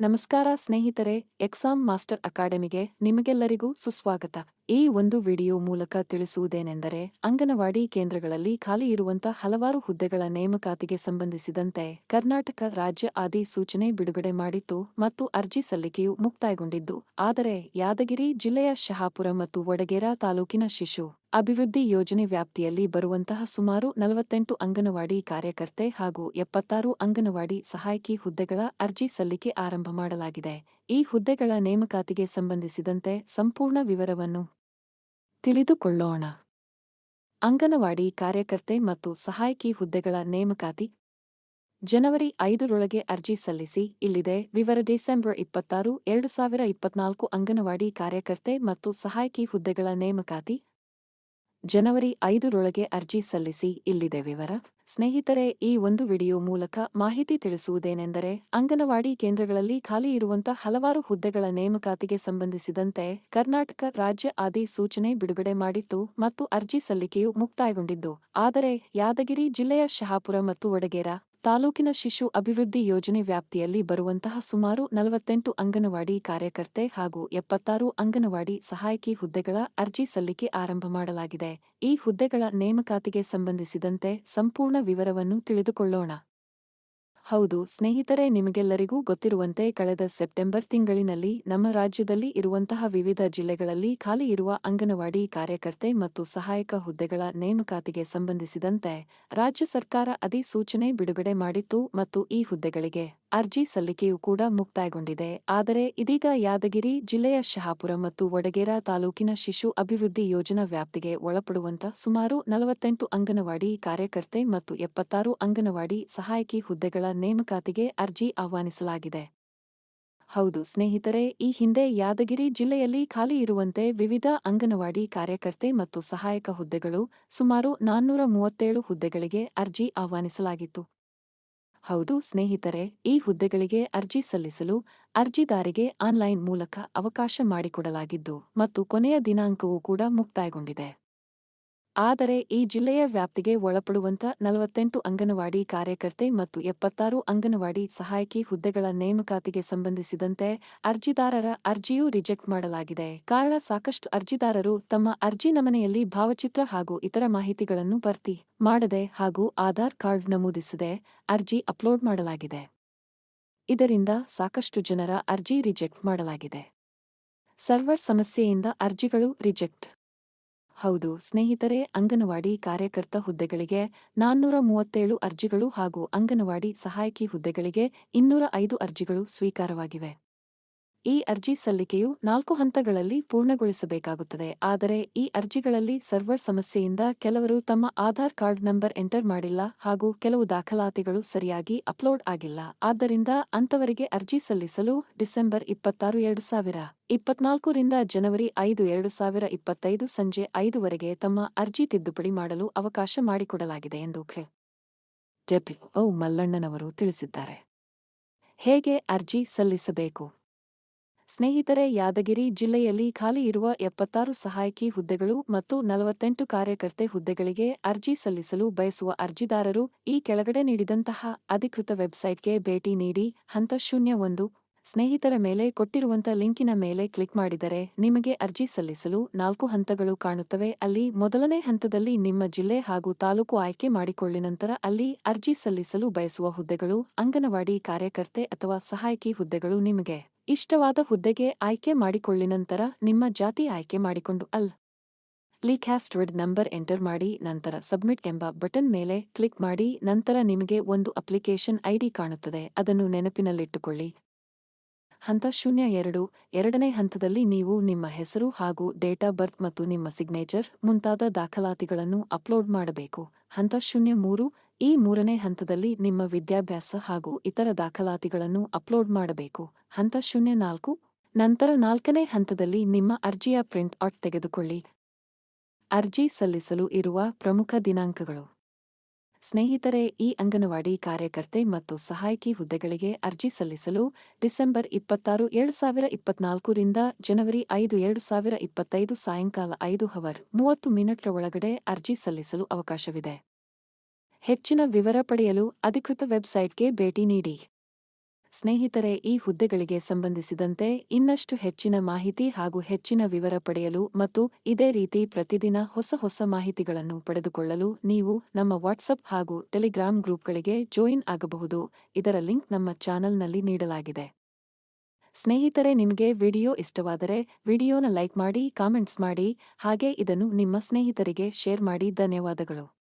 ನಮಸ್ಕಾರ ಸ್ನೇಹಿತರೆ exam master ಅಕಾಡೆಮಿಗೆ ನಿಮಗೆಲ್ಲರಿಗೂ ಸುಸ್ವಾಗತ. ಈ ಒಂದು ವಿಡಿಯೋ ಮೂಲಕ ತಿಳಿಸುವುದೇನೆಂದರೆ, ಅಂಗನವಾಡಿ ಕೇಂದ್ರಗಳಲ್ಲಿ ಖಾಲಿ ಇರುವಂತ ಹಲವಾರು ಹುದ್ದೆಗಳ ನೇಮಕಾತಿಗೆ ಸಂಬಂಧಿಸಿದಂತೆ ಕರ್ನಾಟಕ ರಾಜ್ಯ ಆದಿ ಸೂಚನೆ ಬಿಡುಗಡೆ ಮಾಡಿತ್ತು ಮತ್ತು ಅರ್ಜಿ ಸಲ್ಲಿಕೆಯು ಮುಕ್ತಾಯಗೊಂಡಿದ್ದು, ಆದರೆ ಯಾದಗಿರಿ ಜಿಲ್ಲೆಯ ಶಹಾಪುರ ಮತ್ತು ವಡಗೇರಾ ತಾಲೂಕಿನ ಶಿಶು ಅಭಿವೃದ್ಧಿ ಯೋಜನೆ ವ್ಯಾಪ್ತಿಯಲ್ಲಿ ಬರುವಂತಹ ಸುಮಾರು ನಲವತ್ತೆಂಟು ಅಂಗನವಾಡಿ ಕಾರ್ಯಕರ್ತೆ ಹಾಗೂ ಎಪ್ಪತ್ತಾರು ಅಂಗನವಾಡಿ ಸಹಾಯಕಿ ಹುದ್ದೆಗಳ ಅರ್ಜಿ ಸಲ್ಲಿಕೆ ಆರಂಭ ಮಾಡಲಾಗಿದೆ. ಈ ಹುದ್ದೆಗಳ ನೇಮಕಾತಿಗೆ ಸಂಬಂಧಿಸಿದಂತೆ ಸಂಪೂರ್ಣ ವಿವರವನ್ನು ತಿಳಿದುಕೊಳ್ಳೋಣ. ಅಂಗನವಾಡಿ ಕಾರ್ಯಕರ್ತೆ ಮತ್ತು ಸಹಾಯಕಿ ಹುದ್ದೆಗಳ ನೇಮಕಾತಿ. ಜನವರಿ ಐದರೊಳಗೆ ಅರ್ಜಿ ಸಲ್ಲಿಸಿ, ಇಲ್ಲಿದೆ ವಿವರ ಡಿಸೆಂಬರ್ ಇಪ್ಪತ್ತಾರು, ಎರಡು ಸಾವಿರ ಇಪ್ಪತ್ನಾಲ್ಕು ಅಂಗನವಾಡಿ ಕಾರ್ಯಕರ್ತೆ ಮತ್ತು ಸಹಾಯಕಿ ಹುದ್ದೆಗಳ ನೇಮಕಾತಿ. ಜನವರಿ ಐದರೊಳಗೆ ಅರ್ಜಿ ಸಲ್ಲಿಸಿ ಇಲ್ಲಿದೆ ವಿವರ. ಸ್ನೇಹಿತರೆ, ಈ ಒಂದು ವಿಡಿಯೋ ಮೂಲಕ ಮಾಹಿತಿ ತಿಳಿಸುವುದೇನೆಂದರೆ, ಅಂಗನವಾಡಿ ಕೇಂದ್ರಗಳಲ್ಲಿ ಖಾಲಿ ಇರುವಂತ ಹಲವಾರು ಹುದ್ದೆಗಳ ನೇಮಕಾತಿಗೆ ಸಂಬಂಧಿಸಿದಂತೆ ಕರ್ನಾಟಕ ರಾಜ್ಯ ಆದಿ ಬಿಡುಗಡೆ ಮಾಡಿತ್ತು ಮತ್ತು ಅರ್ಜಿ ಸಲ್ಲಿಕೆಯು ಮುಕ್ತಾಯಗೊಂಡಿದ್ದು. ಆದರೆ, ಯಾದಗಿರಿ ಜಿಲ್ಲೆಯ ಶಹಾಪುರ ಮತ್ತು ವಡಗೇರ ತಾಲೂಕಿನ ಶಿಶು ಅಭಿವೃದ್ಧಿ ಯೋಜನೆ ವ್ಯಾಪ್ತಿಯಲ್ಲಿ ಬರುವಂತಹ ಸುಮಾರು ನಲವತ್ತೆಂಟು ಅಂಗನವಾಡಿ ಕಾರ್ಯಕರ್ತೆ ಹಾಗೂ ಎಪ್ಪತ್ತಾರು ಅಂಗನವಾಡಿ ಸಹಾಯಕಿ ಹುದ್ದೆಗಳ ಅರ್ಜಿ ಸಲ್ಲಿಕೆ ಆರಂಭ ಮಾಡಲಾಗಿದೆ. ಈ ಹುದ್ದೆಗಳ ನೇಮಕಾತಿಗೆ ಸಂಬಂಧಿಸಿದಂತೆ ಸಂಪೂರ್ಣ ವಿವರವನ್ನು ತಿಳಿದುಕೊಳ್ಳೋಣ. ಹೌದು, ಸ್ನೇಹಿತರೆ, ನಿಮಗೆಲ್ಲರಿಗೂ ಗೊತ್ತಿರುವಂತೆ ಕಳೆದ ಸೆಪ್ಟೆಂಬರ್ ತಿಂಗಳಿನಲ್ಲಿ ನಮ್ಮ ರಾಜ್ಯದಲ್ಲಿ ಇರುವಂತಹ ವಿವಿಧ ಜಿಲ್ಲೆಗಳಲ್ಲಿ ಖಾಲಿ ಇರುವ ಅಂಗನವಾಡಿ ಕಾರ್ಯಕರ್ತೆ ಮತ್ತು ಸಹಾಯಕ ಹುದ್ದೆಗಳ ನೇಮಕಾತಿಗೆ ಸಂಬಂಧಿಸಿದಂತೆ ರಾಜ್ಯ ಸರ್ಕಾರ ಅಧಿಸೂಚನೆ ಬಿಡುಗಡೆ ಮಾಡಿತ್ತು ಮತ್ತು ಈ ಹುದ್ದೆಗಳಿಗೆ ಅರ್ಜಿ ಸಲ್ಲಿಕೆಯೂ ಕೂಡ ಮುಕ್ತಾಯಗೊಂಡಿದೆ. ಆದರೆ ಇದೀಗ ಯಾದಗಿರಿ ಜಿಲ್ಲೆಯ ಶಹಾಪುರ ಮತ್ತು ವಡಗೇರ ತಾಲೂಕಿನ ಶಿಶು ಅಭಿವೃದ್ಧಿ ಯೋಜನಾ ವ್ಯಾಪ್ತಿಗೆ ಒಳಪಡುವಂತ ಸುಮಾರು ನಲವತ್ತೆಂಟು ಅಂಗನವಾಡಿ ಕಾರ್ಯಕರ್ತೆ ಮತ್ತು ಎಪ್ಪತ್ತಾರು ಅಂಗನವಾಡಿ ಸಹಾಯಕಿ ಹುದ್ದೆಗಳ ನೇಮಕಾತಿಗೆ ಅರ್ಜಿ ಆಹ್ವಾನಿಸಲಾಗಿದೆ. ಹೌದು ಸ್ನೇಹಿತರೆ, ಈ ಹಿಂದೆ ಯಾದಗಿರಿ ಜಿಲ್ಲೆಯಲ್ಲಿ ಖಾಲಿ ಇರುವಂತೆ ವಿವಿಧ ಅಂಗನವಾಡಿ ಕಾರ್ಯಕರ್ತೆ ಮತ್ತು ಸಹಾಯಕ ಹುದ್ದೆಗಳು ಸುಮಾರು ನಾನ್ನೂರ ಮೂವತ್ತೇಳು ಹುದ್ದೆಗಳಿಗೆ ಅರ್ಜಿ ಆಹ್ವಾನಿಸಲಾಗಿತ್ತು. ಹೌದು, ಸ್ನೇಹಿತರೆ, ಈ ಹುದ್ದೆಗಳಿಗೆ ಅರ್ಜಿ ಸಲ್ಲಿಸಲು ಅರ್ಜಿದಾರಿಗೆ ಆನ್ಲೈನ್ ಮೂಲಕ ಅವಕಾಶ ಮಾಡಿಕೊಡಲಾಗಿದ್ದು ಮತ್ತು ಕೊನೆಯ ದಿನಾಂಕವೂ ಕೂಡ ಮುಕ್ತಾಯಗೊಂಡಿದೆ. ಆದರೆ ಈ ಜಿಲ್ಲೆಯ ವ್ಯಾಪ್ತಿಗೆ ಒಳಪಡುವಂತ ನಲವತ್ತೆಂಟು ಅಂಗನವಾಡಿ ಕಾರ್ಯಕರ್ತೆ ಮತ್ತು ಎಪ್ಪತ್ತಾರು ಅಂಗನವಾಡಿ ಸಹಾಯಕಿ ಹುದ್ದೆಗಳ ನೇಮಕಾತಿಗೆ ಸಂಬಂಧಿಸಿದಂತೆ ಅರ್ಜಿದಾರರ ಅರ್ಜಿಯೂ ರಿಜೆಕ್ಟ್ ಮಾಡಲಾಗಿದೆ. ಕಾರಣ ಸಾಕಷ್ಟು ಅರ್ಜಿದಾರರು ತಮ್ಮ ಅರ್ಜಿ ನಮನೆಯಲ್ಲಿ ಭಾವಚಿತ್ರ ಹಾಗೂ ಇತರ ಮಾಹಿತಿಗಳನ್ನು ಭರ್ತಿ ಮಾಡದೆ ಹಾಗೂ ಆಧಾರ್ ಕಾರ್ಡ್ ನಮೂದಿಸದೆ ಅರ್ಜಿ ಅಪ್ಲೋಡ್ ಮಾಡಲಾಗಿದೆ. ಇದರಿಂದ ಸಾಕಷ್ಟು ಜನರ ಅರ್ಜಿ ರಿಜೆಕ್ಟ್ ಮಾಡಲಾಗಿದೆ. ಸರ್ವರ್ ಸಮಸ್ಯೆಯಿಂದ ಅರ್ಜಿಗಳು ರಿಜೆಕ್ಟ್ ಹೌದು, ಸ್ನೇಹಿತರೆ, ಅಂಗನವಾಡಿ ಕಾರ್ಯಕರ್ತ ಹುದ್ದೆಗಳಿಗೆ ನಾನ್ನೂರ ಮೂವತ್ತೇಳು ಅರ್ಜಿಗಳು ಹಾಗೂ ಅಂಗನವಾಡಿ ಸಹಾಯಕಿ ಹುದ್ದೆಗಳಿಗೆ ಇನ್ನೂರ ಐದು ಅರ್ಜಿಗಳು ಸ್ವೀಕಾರವಾಗಿವೆ. ಈ ಅರ್ಜಿ ಸಲ್ಲಿಕೆಯು ನಾಲ್ಕು ಹಂತಗಳಲ್ಲಿ ಪೂರ್ಣಗೊಳಿಸಬೇಕಾಗುತ್ತದೆ. ಆದರೆ, ಈ ಅರ್ಜಿಗಳಲ್ಲಿ ಸರ್ವರ್ ಸಮಸ್ಯೆಯಿಂದ ಕೆಲವರು ತಮ್ಮ ಆಧಾರ್ ಕಾರ್ಡ್ ನಂಬರ್ ಎಂಟರ್ ಮಾಡಿಲ್ಲ ಹಾಗೂ ಕೆಲವು ದಾಖಲಾತಿಗಳು ಸರಿಯಾಗಿ ಅಪ್ಲೋಡ್ ಆಗಿಲ್ಲ. ಆದ್ದರಿಂದ ಅಂತವರಿಗೆ ಅರ್ಜಿ ಸಲ್ಲಿಸಲು ಡಿಸೆಂಬರ್ ಇಪ್ಪತ್ತಾರು, ಎರಡು ಸಾವಿರ ಇಪ್ಪತ್ನಾಲ್ಕರಿಂದ ಜನವರಿ ಐದು, ಎರಡು ಸಾವಿರ ಇಪ್ಪತ್ತೈದು ಸಂಜೆ ಐದುವರೆಗೆ ತಮ್ಮ ಅರ್ಜಿ ತಿದ್ದುಪಡಿ ಮಾಡಲು ಅವಕಾಶ ಮಾಡಿಕೊಡಲಾಗಿದೆ ಎಂದು ಡೆಪಿ ಓ. ಮಲ್ಲಣ್ಣನವರು ತಿಳಿಸಿದ್ದಾರೆ. ಹೇಗೆ ಅರ್ಜಿ ಸಲ್ಲಿಸಬೇಕು? ಸ್ನೇಹಿತರೆ, ಯಾದಗಿರಿ ಜಿಲ್ಲೆಯಲ್ಲಿ ಖಾಲಿ ಇರುವ ಎಪ್ಪತ್ತಾರು ಸಹಾಯಕಿ ಹುದ್ದೆಗಳು ಮತ್ತು ನಲವತ್ತೆಂಟು ಕಾರ್ಯಕರ್ತೆ ಹುದ್ದೆಗಳಿಗೆ ಅರ್ಜಿ ಸಲ್ಲಿಸಲು ಬಯಸುವ ಅರ್ಜಿದಾರರು ಈ ಕೆಳಗಡೆ ನೀಡಿದಂತಹ ಅಧಿಕೃತ ವೆಬ್ಸೈಟ್ಗೆ ಭೇಟಿ ನೀಡಿ ಹಂತ ಶೂನ್ಯ ಒಂದು ಸ್ನೇಹಿತರ ಮೇಲೆ ಕೊಟ್ಟಿರುವಂತ ಲಿಂಕಿನ ಮೇಲೆ ಕ್ಲಿಕ್ ಮಾಡಿದರೆ ನಿಮಗೆ ಅರ್ಜಿ ಸಲ್ಲಿಸಲು ನಾಲ್ಕು ಹಂತಗಳು ಕಾಣುತ್ತವೆ. ಅಲ್ಲಿ ಮೊದಲನೇ ಹಂತದಲ್ಲಿ ನಿಮ್ಮ ಜಿಲ್ಲೆ ಹಾಗೂ ತಾಲೂಕು ಆಯ್ಕೆ ಮಾಡಿಕೊಳ್ಳಿ, ನಂತರ ಅಲ್ಲಿ ಅರ್ಜಿ ಸಲ್ಲಿಸಲು ಬಯಸುವ ಹುದ್ದೆಗಳು ಅಂಗನವಾಡಿ ಕಾರ್ಯಕರ್ತೆ ಅಥವಾ ಸಹಾಯಕಿ ಹುದ್ದೆಗಳು ನಿಮಗೆ ಇಷ್ಟವಾದ ಹುದ್ದೆಗೆ ಆಯ್ಕೆ ಮಾಡಿಕೊಳ್ಳಿ ನಂತರ ನಿಮ್ಮ ಜಾತಿ ಆಯ್ಕೆ ಮಾಡಿಕೊಂಡು ಅಲ್. ಲೀಕ್ಯಾಸ್ಟ್ವರ್ಡ್ ನಂಬರ್ ಎಂಟರ್ ಮಾಡಿ ನಂತರ ಸಬ್ಮಿಟ್ ಎಂಬ ಬಟನ್ ಮೇಲೆ ಕ್ಲಿಕ್ ಮಾಡಿ ನಂತರ ನಿಮಗೆ ಒಂದು ಅಪ್ಲಿಕೇಶನ್ ಐಡಿ ಕಾಣುತ್ತದೆ, ಅದನ್ನು ನೆನಪಿನಲ್ಲಿಟ್ಟುಕೊಳ್ಳಿ. ಹಂತ ಶೂನ್ಯ ಎರಡು, ಎರಡನೇ ಹಂತದಲ್ಲಿ ನೀವು ನಿಮ್ಮ ಹೆಸರು ಹಾಗೂ ಡೇಟ್ ಆಫ್ ಬರ್ತ್ ಮತ್ತು ನಿಮ್ಮ ಸಿಗ್ನೇಚರ್ ಮುಂತಾದ ದಾಖಲಾತಿಗಳನ್ನು ಅಪ್ಲೋಡ್ ಮಾಡಬೇಕು. ಹಂತ ಶೂನ್ಯ ಮೂರು ಈ ಮೂರನೇ ಹಂತದಲ್ಲಿ ನಿಮ್ಮ ವಿದ್ಯಾಭ್ಯಾಸ ಹಾಗೂ ಇತರ ದಾಖಲಾತಿಗಳನ್ನು ಅಪ್ಲೋಡ್ ಮಾಡಬೇಕು. ಹಂತ ಶೂನ್ಯ ನಾಲ್ಕು. ನಂತರ ನಾಲ್ಕನೇ ಹಂತದಲ್ಲಿ ನಿಮ್ಮ ಅರ್ಜಿಯ ಪ್ರಿಂಟ್ ಔಟ್ ತೆಗೆದುಕೊಳ್ಳಿ. ಅರ್ಜಿ ಸಲ್ಲಿಸಲು ಇರುವ ಪ್ರಮುಖ ದಿನಾಂಕಗಳು. ಸ್ನೇಹಿತರೆ, ಈ ಅಂಗನವಾಡಿ ಕಾರ್ಯಕರ್ತೆ ಮತ್ತು ಸಹಾಯಕಿ ಹುದ್ದೆಗಳಿಗೆ ಅರ್ಜಿ ಸಲ್ಲಿಸಲು ಡಿಸೆಂಬರ್ ಇಪ್ಪತ್ತಾರು, ಎರಡು ಸಾವಿರ ಇಪ್ಪತ್ನಾಲ್ಕರಿಂದ ಜನವರಿ ಐದು, ಎರಡು ಸಾವಿರ ಇಪ್ಪತ್ತೈದು ಸಾಯಂಕಾಲ ಐದು ಹವರ್ ಮೂವತ್ತು ಮಿನಿಟ್ರ ಒಳಗಡೆ ಅರ್ಜಿ ಸಲ್ಲಿಸಲು ಅವಕಾಶವಿದೆ. ಹೆಚ್ಚಿನ ವಿವರ ಪಡೆಯಲು ಅಧಿಕೃತ ವೆಬ್ಸೈಟ್ಗೆ ಭೇಟಿ ನೀಡಿ. ಸ್ನೇಹಿತರೆ, ಈ ಹುದ್ದೆಗಳಿಗೆ ಸಂಬಂಧಿಸಿದಂತೆ ಇನ್ನಷ್ಟು ಹೆಚ್ಚಿನ ಮಾಹಿತಿ ಹಾಗೂ ಹೆಚ್ಚಿನ ವಿವರ ಪಡೆಯಲು ಮತ್ತು ಇದೇ ರೀತಿ ಪ್ರತಿದಿನ ಹೊಸ ಹೊಸ ಮಾಹಿತಿಗಳನ್ನು ಪಡೆದುಕೊಳ್ಳಲು ನೀವು ನಮ್ಮ ವಾಟ್ಸಪ್ ಹಾಗೂ ಟೆಲಿಗ್ರಾಮ್ ಗ್ರೂಪ್ಗಳಿಗೆ ಜಾಯಿನ್ ಆಗಬಹುದು. ಇದರ ಲಿಂಕ್ ನಮ್ಮ ಚಾನೆಲ್ನಲ್ಲಿ ನೀಡಲಾಗಿದೆ. ಸ್ನೇಹಿತರೆ, ನಿಮಗೆ ವಿಡಿಯೋ ಇಷ್ಟವಾದರೆ ವಿಡಿಯೋನ ಲೈಕ್ ಮಾಡಿ, ಕಾಮೆಂಟ್ಸ್ ಮಾಡಿ, ಹಾಗೆ ಇದನ್ನು ನಿಮ್ಮ ಸ್ನೇಹಿತರಿಗೆ ಶೇರ್ ಮಾಡಿ. ಧನ್ಯವಾದಗಳು.